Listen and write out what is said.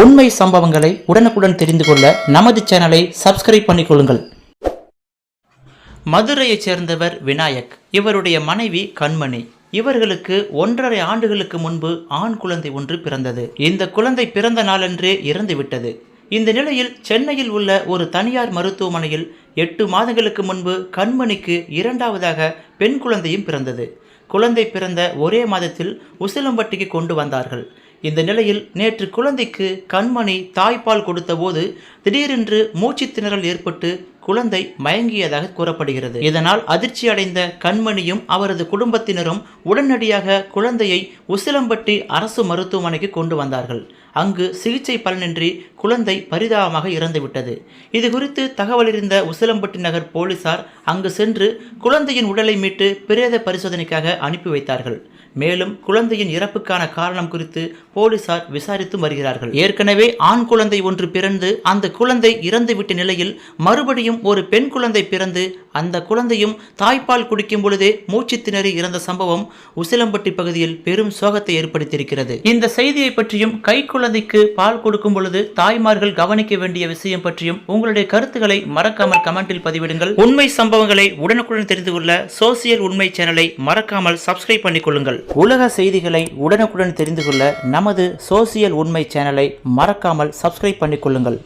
உண்மை சம்பவங்களை உடனுக்குடன் தெரிந்து கொள்ள நமது சேனலை சப்ஸ்கிரைப் பண்ணிக்கொள்ளுங்கள் மதுரையைச் சேர்ந்தவர் விநாயக் இவருடைய மனைவி கண்மணி. இவர்களுக்கு ஒன்றரை ஆண்டுகளுக்கு முன்பு ஆண் குழந்தை ஒன்று பிறந்தது. இந்த குழந்தை பிறந்த நாளன்றே இறந்துவிட்டது இந்த நிலையில் சென்னையில் உள்ள ஒரு தனியார் மருத்துவமனையில் எட்டு மாதங்களுக்கு முன்பு கண்மணிக்கு இரண்டாவதாக பெண் குழந்தையும் பிறந்தது. குழந்தை பிறந்த ஒரே மாதத்தில் உசிலம்பட்டிக்கு கொண்டு வந்தார்கள். இந்த நிலையில் நேற்று குழந்தைக்கு கண்மணி தாய்ப்பால் கொடுத்தபோது திடீரென்று மூச்சு திணறல் ஏற்பட்டு குழந்தை மயங்கியதாக கூறப்படுகிறது. இதனால் அதிர்ச்சி அடைந்த கண்மணியும் அவரது குடும்பத்தினரும் உடனடியாக குழந்தையை உசிலம்பட்டி அரசு மருத்துவமனைக்கு கொண்டு வந்தார்கள். அங்கு சிகிச்சை பலனின்றி குழந்தை பரிதாபமாக இறந்துவிட்டது. இது குறித்து தகவல் உசிலம்பட்டி நகர் போலீசார் அங்கு சென்று குழந்தையின் உடலை மீட்டு பிரேத பரிசோதனைக்காக அனுப்பி வைத்தார்கள். மேலும் குழந்தையின் இறப்புக்கான காரணம் குறித்து போலீசார் விசாரித்து வருகிறார்கள். ஏற்கனவே ஆண் குழந்தை ஒன்று பிறந்து அந்த குழந்தை இறந்துவிட்ட நிலையில் மறுபடியும் ஒரு பெண் குழந்தை பிறந்து அந்த குழந்தையும் தாய்ப்பால் குடிக்கும் பொழுதே மூச்சு திணறி இறந்த சம்பவம் உசிலம்பட்டி பகுதியில் பெரும் சோகத்தை ஏற்படுத்தியிருக்கிறது. இந்த செய்தியை பற்றியும் கை குழந்தைக்கு பால் கொடுக்கும் பொழுது தாய்மார்கள் கவனிக்க வேண்டிய விஷயம் பற்றியும் உங்களுடைய கருத்துக்களை மறக்காமல் கமெண்டில் பதிவிடுங்கள். உண்மை சம்பவங்களை உடனுக்குடன் தெரிந்து கொள்ள சோசியல் உண்மை சேனலை மறக்காமல் சப்ஸ்கிரைப் பண்ணிக் கொள்ளுங்கள். உலக செய்திகளை உடனுக்குடன் தெரிந்து கொள்ள நமது சோசியல் உண்மை சேனலை மறக்காமல் சப்ஸ்கிரைப் பண்ணிக் கொள்ளுங்கள்.